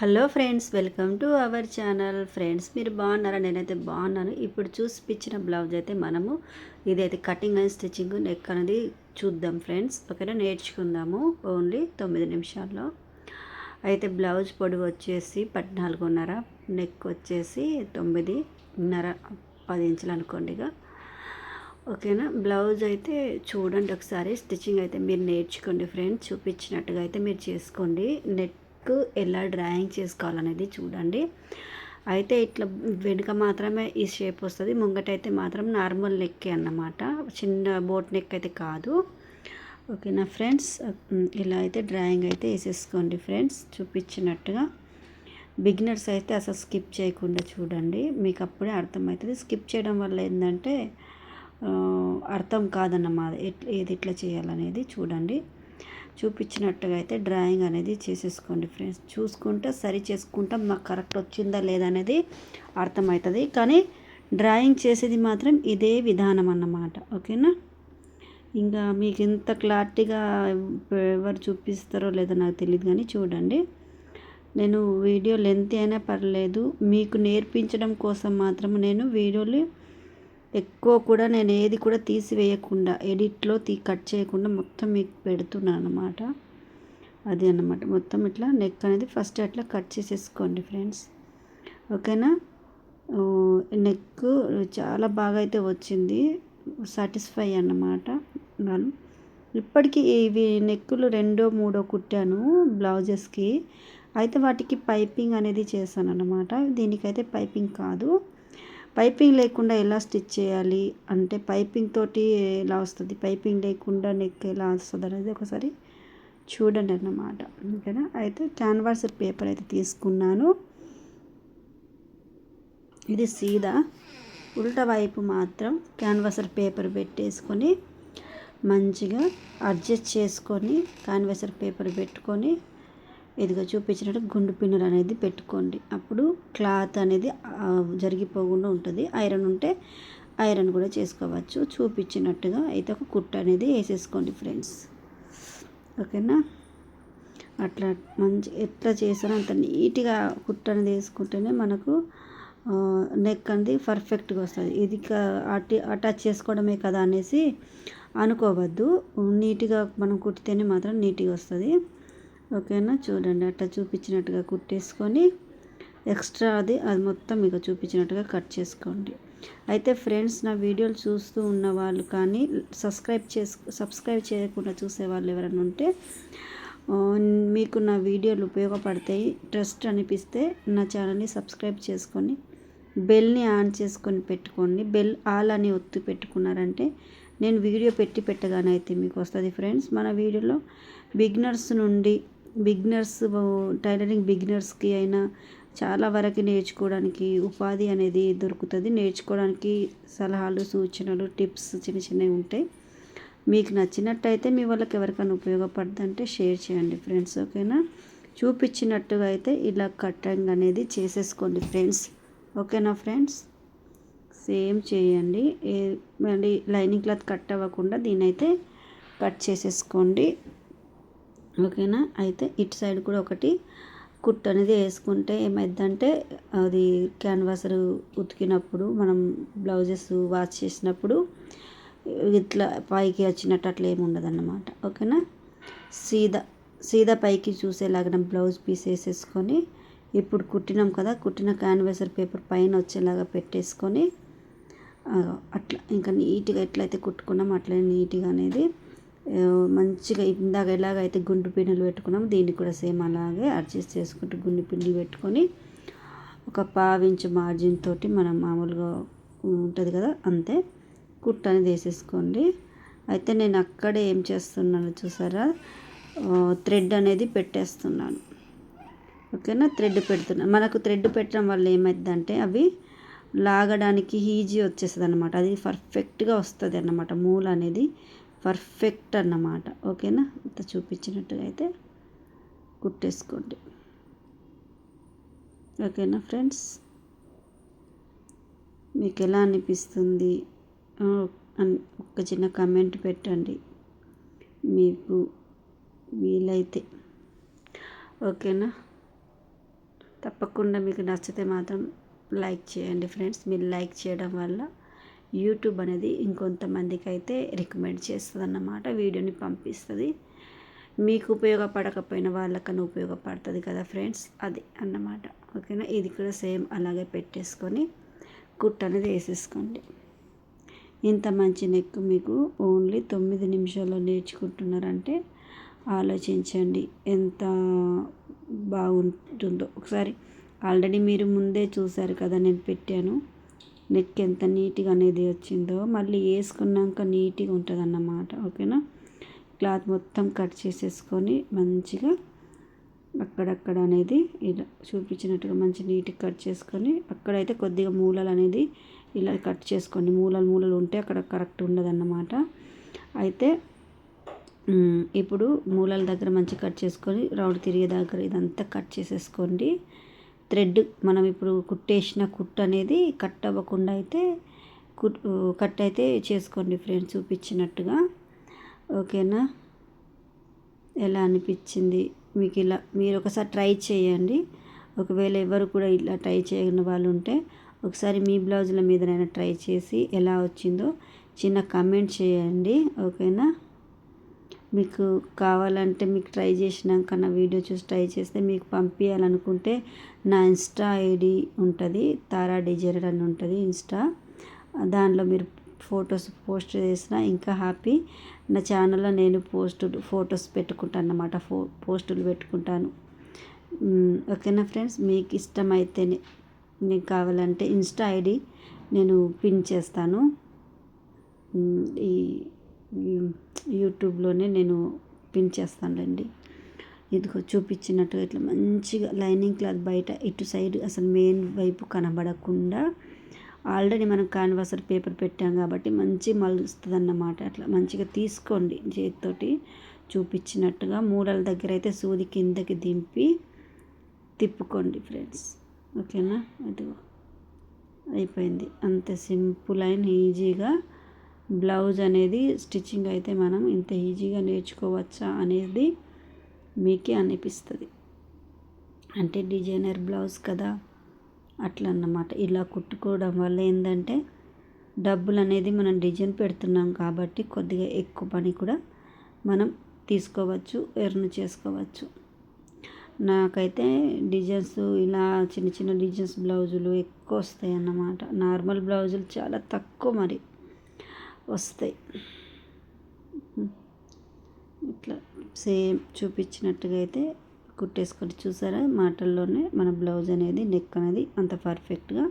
Hello friends welcome to our channel. Friends మీరు బాగున్నారా? నేనైతే బాగున్నాను. ఇప్పుడు చూసిపించిన బ్లౌజ్ అయితే మనము ఇదైతే కటింగ్ అండ్ స్టిచ్చింగ్ నెక్ అనేది చూద్దాం ఫ్రెండ్స్. ఓకేనా? నేర్చుకుందాము ఓన్లీ తొమ్మిది నిమిషాల్లో. అయితే బ్లౌజ్ పొడవు వచ్చేసి పద్నాలుగున్నర నెక్ వచ్చేసి తొమ్మిదిన్నర పది ఇంచులు అనుకోండి ఇక. ఓకేనా? బ్లౌజ్ అయితే చూడండి ఒకసారి. స్టిచ్చింగ్ అయితే మీరు నేర్చుకోండి ఫ్రెండ్స్. చూపించినట్టుగా అయితే మీరు చేసుకోండి. నెట్ ఎలా డ్రాయింగ్ చేసుకోవాలనేది చూడండి. అయితే ఇట్లా వెనుక మాత్రమే ఈ షేప్ వస్తుంది. ముంగటైతే మాత్రం నార్మల్ నెక్కే అన్నమాట. చిన్న బోట్ నెక్ అయితే కాదు. ఓకేనా ఫ్రెండ్స్? ఇలా అయితే డ్రాయింగ్ అయితే వేసేసుకోండి ఫ్రెండ్స్. చూపించినట్టుగా. బిగినర్స్ అయితే అసలు స్కిప్ చేయకుండా చూడండి. మీకు అప్పుడే అర్థమవుతుంది. స్కిప్ చేయడం వల్ల ఏంటంటే అర్థం కాదన్నమాట. ఏది ఇట్లా చేయాలనేది చూడండి. చూపించినట్టుగా అయితే డ్రాయింగ్ అనేది చేసేసుకోండి ఫ్రెండ్స్. చూసుకుంటే సరి చేసుకుంటాం. మాకు కరెక్ట్ వచ్చిందా లేదా అనేది అర్థమవుతుంది. కానీ డ్రాయింగ్ చేసేది మాత్రం ఇదే విధానం అన్నమాట. ఓకేనా? ఇంకా మీకు ఇంత క్లారిటీగా ఎవరు చూపిస్తారో లేదో నాకు తెలియదు కానీ చూడండి. నేను వీడియో లెంత్ అయినా పర్లేదు. మీకు నేర్పించడం కోసం మాత్రం నేను వీడియోలు ఎక్కువ కూడా నేను ఏది కూడా తీసివేయకుండా ఎడిట్లో తీ కట్ చేయకుండా మొత్తం మీకు పెడుతున్నాను అనమాట అది అన్నమాట. మొత్తం ఇట్లా నెక్ అనేది ఫస్ట్ అట్లా కట్ చేసేసుకోండి ఫ్రెండ్స్. ఓకేనా? నెక్ చాలా బాగా అయితే వచ్చింది. సాటిస్ఫై అన్నమాట. నేను ఇప్పటికీ ఇవి నెక్కులు రెండో మూడో కుట్టాను బ్లౌజెస్కి. అయితే వాటికి పైపింగ్ అనేది చేశాను అనమాట దీనికైతే పైపింగ్ కాదు. పైపింగ్ లేకుండా ఎలా స్టిచ్ చేయాలి అంటే పైపింగ్ తోటి ఎలా వస్తుంది? పైపింగ్ లేకుండా నెక్ ఎలా వస్తుంది అనేది ఒకసారి చూడండి అన్నమాట. ఓకేనా? అయితే క్యాన్వాస్ పేపర్ అయితే తీసుకున్నాను. ఇది సీదా. ఉల్టా వైపు మాత్రం క్యాన్వాసర్ పేపర్ పెట్టేసుకొని మంచిగా అడ్జస్ట్ చేసుకొని క్యాన్వాసర్ పేపర్ పెట్టుకొని ఇదిగో చూపించినట్టు గుండు పిన్నర్ అనేది పెట్టుకోండి. అప్పుడు క్లాత్ అనేది జరిగిపోకుండా ఉంటుంది. ఐరన్ ఉంటే ఐరన్ కూడా చేసుకోవచ్చు. చూపించినట్టుగా అయితే ఒక కుట్ట అనేది వేసేసుకోండి ఫ్రెండ్స్. ఓకేనా? అట్లా మంచి ఎట్లా చేసారో అంత నీట్గా కుట్ట అనేది వేసుకుంటేనే మనకు నెక్ అనేది పర్ఫెక్ట్గా వస్తుంది. ఇది అటు అటాచ్ చేసుకోవడమే కదా అనేసి అనుకోవద్దు. నీట్గా మనం కుట్టితేనే మాత్రం నీట్గా వస్తుంది. ఓకేనా? చూడండి అట్లా చూపించినట్టుగా కుట్టేసుకొని ఎక్స్ట్రా అది అది మొత్తం మీకు చూపించినట్టుగా కట్ చేసుకోండి. అయితే ఫ్రెండ్స్ నా వీడియోలు చూస్తూ ఉన్న వాళ్ళు కానీ సబ్స్క్రైబ్ చేసు సబ్స్క్రైబ్ చేయకుండా చూసే వాళ్ళు ఎవరైనా ఉంటే మీకు నా వీడియోలు ఉపయోగపడతాయి ట్రస్ట్ అనిపిస్తే నా ఛానల్ని సబ్స్క్రైబ్ చేసుకొని బెల్ని ఆన్ చేసుకొని పెట్టుకోండి. బెల్ ఆల్ అని ఒత్తి పెట్టుకున్నారంటే నేను వీడియో పెట్టి పెట్టగానే అయితే మీకు వస్తుంది. ఫ్రెండ్స్ మన వీడియోలో బిగినర్స్ నుండి బిగినర్స్ టైలరింగ్ బిగినర్స్కి అయినా చాలా వరకు నేర్చుకోవడానికి ఉపాధి అనేది దొరుకుతుంది. నేర్చుకోవడానికి సలహాలు సూచనలు టిప్స్ చిన్న చిన్నవి ఉంటాయి. మీకు నచ్చినట్టయితే మీ వాళ్ళకి ఎవరికైనా ఉపయోగపడుతుందంటే షేర్ చేయండి ఫ్రెండ్స్ ఓకేనా? చూపించినట్టుగా అయితే ఇలా కట్టింగ్ అనేది చేసేసుకోండి ఫ్రెండ్స్ ఓకేనా ఫ్రెండ్స్? సేమ్ చేయండి. మళ్ళీ లైనింగ్ క్లాత్ కట్ అవ్వకుండా దీని అయితే కట్ చేసేసుకోండి. ఓకేనా? అయితే ఇటు సైడ్ కూడా ఒకటి కుట్ అనేది వేసుకుంటే ఏమైందంటే అది క్యాన్వాసర్ ఉతికినప్పుడు మనం బ్లౌజెస్ వాష్ చేసినప్పుడు ఇట్లా పైకి వచ్చినట్టు అట్లా ఏమి ఉండదు అన్నమాట ఓకేనా? సీదా సీదా పైకి చూసేలాగా బ్లౌజ్ పీస్ వేసేసుకొని ఇప్పుడు కుట్టినాం కదా కుట్టిన క్యాన్వాసర్ పేపర్ పైన వచ్చేలాగా పెట్టేసుకొని అట్లా ఇంకా నీట్గా ఎట్లయితే కుట్టుకున్నాం అట్లనే నీట్గా అనేది మంచిగా ఇందాక ఎలాగైతే గుండు పిండిలు పెట్టుకున్నాము దీన్ని కూడా సేమ్ అలాగే అడ్జస్ట్ చేసుకుంటూ గుండు పిండిలు పెట్టుకొని ఒక పావించు మార్జిన్ తోటి మనం మామూలుగా ఉంటుంది కదా అంతే. కుట్ట అనేది వేసేసుకోండి అయితే నేను అక్కడే ఏం చేస్తున్నాను చూసారా? థ్రెడ్ అనేది పెట్టేస్తున్నాను. ఓకేనా? థ్రెడ్ పెడుతున్నాను మనకు థ్రెడ్ పెట్టడం వల్ల ఏమైందంటే అవి లాగడానికి ఈజీ వచ్చేస్తుంది అనమాట అది పర్ఫెక్ట్గా వస్తుంది అన్నమాట మూల అనేది పర్ఫెక్ట్ అన్నమాట. ఓకేనా? ఇంత చూపించినట్టుగా అయితే కుట్టేసుకోండి. ఓకేనా ఫ్రెండ్స్? మీకు ఎలా అనిపిస్తుంది? ఒక చిన్న కమెంట్ పెట్టండి. మీకు వీలైతే. ఓకేనా? తప్పకుండా మీకు నచ్చితే మాత్రం లైక్ చేయండి ఫ్రెండ్స్. మీరు లైక్ చేయడం వల్ల యూట్యూబ్ అనేది ఇంకొంతమందికి అయితే రికమెండ్ చేస్తుంది అన్నమాట వీడియోని పంపిస్తుంది. మీకు ఉపయోగపడకపోయిన వాళ్ళకన్నా ఉపయోగపడుతుంది కదా ఫ్రెండ్స్ అది అన్నమాట. ఓకేనా? ఇది కూడా సేమ్ అలాగే పెట్టేసుకొని కుట్ అనేది వేసేసుకోండి. ఇంత మంచి నెక్ మీకు ఓన్లీ తొమ్మిది నిమిషాల్లో నేర్చుకుంటున్నారంటే ఆలోచించండి ఎంత బాగుంటుందో. ఒకసారి ఆల్రెడీ మీరు ముందే చూసారు కదా నేను పెట్టాను. నెక్ ఎంత నీట్గా అనేది వచ్చిందో మళ్ళీ వేసుకున్నాక నీట్గా ఉంటుంది అన్నమాట ఓకేనా? క్లాత్ మొత్తం కట్ చేసేసుకొని మంచిగా అక్కడక్కడ అనేది ఇలా చూపించినట్టుగా మంచి నీట్గా కట్ చేసుకొని అక్కడైతే కొద్దిగా మూలలు అనేది ఇలా కట్ చేసుకోండి మూలలు మూలలు ఉంటే అక్కడ కరెక్ట్ ఉండదన్నమాట. అయితే ఇప్పుడు మూలల దగ్గర మంచి కట్ చేసుకొని రౌండ్ తిరిగే దగ్గర ఇదంతా కట్ చేసేసుకోండి. థ్రెడ్ మనం ఇప్పుడు కుట్టేసిన కుట్ అనేది కట్ అవ్వకుండా అయితే కుట్ కట్ అయితే చేసుకోండి ఫ్రెండ్స్ చూపించినట్టుగా. ఓకేనా? ఎలా అనిపించింది? మీకు ఇలా మీరు ఒకసారి ట్రై చేయండి. ఒకవేళ ఎవరు కూడా ఇలా ట్రై చేయని వాళ్ళు ఉంటే ఒకసారి మీ బ్లౌజుల మీదనైనా ట్రై చేసి ఎలా వచ్చిందో చిన్న కమెంట్ చేయండి. ఓకేనా? మీకు కావాలంటే మీకు ట్రై చేసినాక నా వీడియో చూసి ట్రై చేస్తే మీకు పంపించాలనుకుంటే నా ఇన్స్టా ఐడి ఉంటుంది తారా డిజైనర్ అని ఉంటుంది ఇన్స్టా. దానిలో మీరు ఫొటోస్ పోస్ట్ చేసిన ఇంకా హ్యాపీ. నా ఛానల్లో నేను పోస్ట్ ఫొటోస్ పెట్టుకుంటాను అన్నమాట ఫో పోస్టులు పెట్టుకుంటాను. ఓకేనా ఫ్రెండ్స్? మీకు ఇష్టమైతేనే మీకు కావాలంటే ఇన్స్టా ఐడి నేను పిన్ చేస్తాను. ఈ యూట్యూబ్లోనే నేను పిన్ చేస్తానులేండి. ఇదిగో చూపించినట్టుగా ఇట్లా మంచిగా లైనింగ్ క్లాత్ బయట ఇటు సైడ్ అసలు మెయిన్ వైపు కనబడకుండా ఆల్రెడీ మనం కాన్వాసర్ పేపర్ పెట్టాం కాబట్టి మంచి మలుస్తుంది అన్నమాట అట్లా మంచిగా తీసుకోండి చేతితోటి. చూపించినట్టుగా మూడల దగ్గర అయితే సూది కిందకి దింపి తిప్పుకోండి ఫ్రెండ్స్. ఓకేనా? ఇదిగో అయిపోయింది. అంత సింపుల్ అయిన ఈజీగా బ్లౌజ్ అనేది స్టిచ్చింగ్ అయితే మనం ఇంత ఈజీగా నేర్చుకోవచ్చా అనేది మీకే అనిపిస్తుంది. అంటే డిజైనర్ బ్లౌజ్ కదా అట్లా అన్నమాట ఇలా కుట్టుకోవడం వల్ల ఏంటంటే డబ్బులు అనేది మనం డిజైన్ పెడుతున్నాం కాబట్టి కొద్దిగా ఎక్కువ పని కూడా మనం తీసుకోవచ్చు ఎర్న్ చేసుకోవచ్చు. నాకైతే డిజైన్స్ ఇలా చిన్న చిన్న డిజైన్స్ బ్లౌజులు ఎక్కువ వస్తాయి అన్నమాట నార్మల్ బ్లౌజులు చాలా తక్కువ మరి. వస్తాయి. ఇట్లా సేమ్ చూపించినట్టుగా అయితే కుట్టేసుకొని చూసారా? మాటల్లోనే మన బ్లౌజ్ అనేది నెక్ అనేది అంత పర్ఫెక్ట్గా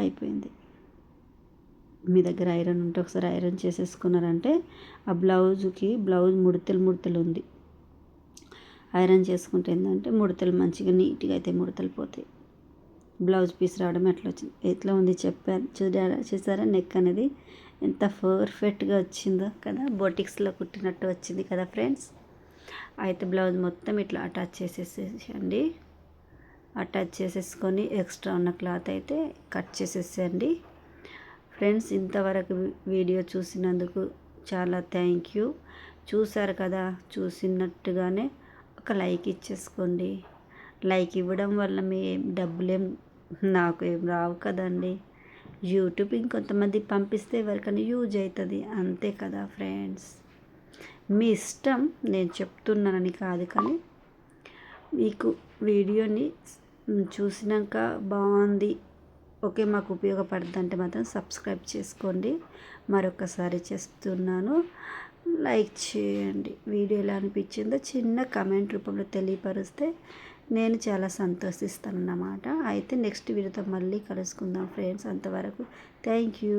అయిపోయింది. మీ దగ్గర ఐరన్ ఉంటే ఒకసారి ఐరన్ చేసేసుకున్నారంటే ఆ బ్లౌజ్కి బ్లౌజ్ ముడతలు ముడతలు ఉంది. ఐరన్ చేసుకుంటే ఏంటంటే ముడతలు మంచిగా నీట్గా అయితే ముడతలు పోతాయి. బ్లౌజ్ పీస్ రావడం ఎట్లా వచ్చింది? ఎట్లా ఉంది చెప్పారు చూడారా? చూసారా? నెక్ అనేది ఎంత పర్ఫెక్ట్గా వచ్చిందో కదా. బొటిక్స్లో కుట్టినట్టు వచ్చింది కదా ఫ్రెండ్స్ అయితే బ్లౌజ్ మొత్తం ఇట్లా అటాచ్ చేసేసేయండి. అటాచ్ చేసేసుకొని ఎక్స్ట్రా ఉన్న క్లాత్ అయితే కట్ చేసేసేయండి. ఫ్రెండ్స్ ఇంతవరకు వీడియో చూసినందుకు చాలా థ్యాంక్ యూ చూసారు కదా చూసినట్టుగానే ఒక లైక్ ఇచ్చేసుకోండి. లైక్ ఇవ్వడం వల్ల మీ డబ్బులేం నాకు ఏం రావు కదండి. యూట్యూబ్ ఇంకొంతమంది పంపిస్తే ఎవరికైనా యూజ్ అవుతుంది. అంతే కదా ఫ్రెండ్స్. మీ ఇష్టం నేను చెప్తున్నానని కాదు కానీ మీకు వీడియోని చూసినాక బాగుంది. ఓకే మాకు ఉపయోగపడుతుంది అంటే మాత్రం సబ్స్క్రైబ్ చేసుకోండి. మరొకసారి చేస్తున్నాను లైక్ చేయండి. వీడియో ఎలా అనిపించిందో చిన్న కమెంట్ రూపంలో తెలియపరిస్తే నేను చాలా సంతోషిస్తాను అన్నమాట అయితే నెక్స్ట్ వీడియోతో మళ్ళీ కలుసుకుందాం ఫ్రెండ్స్ అంతవరకు థ్యాంక్ యూ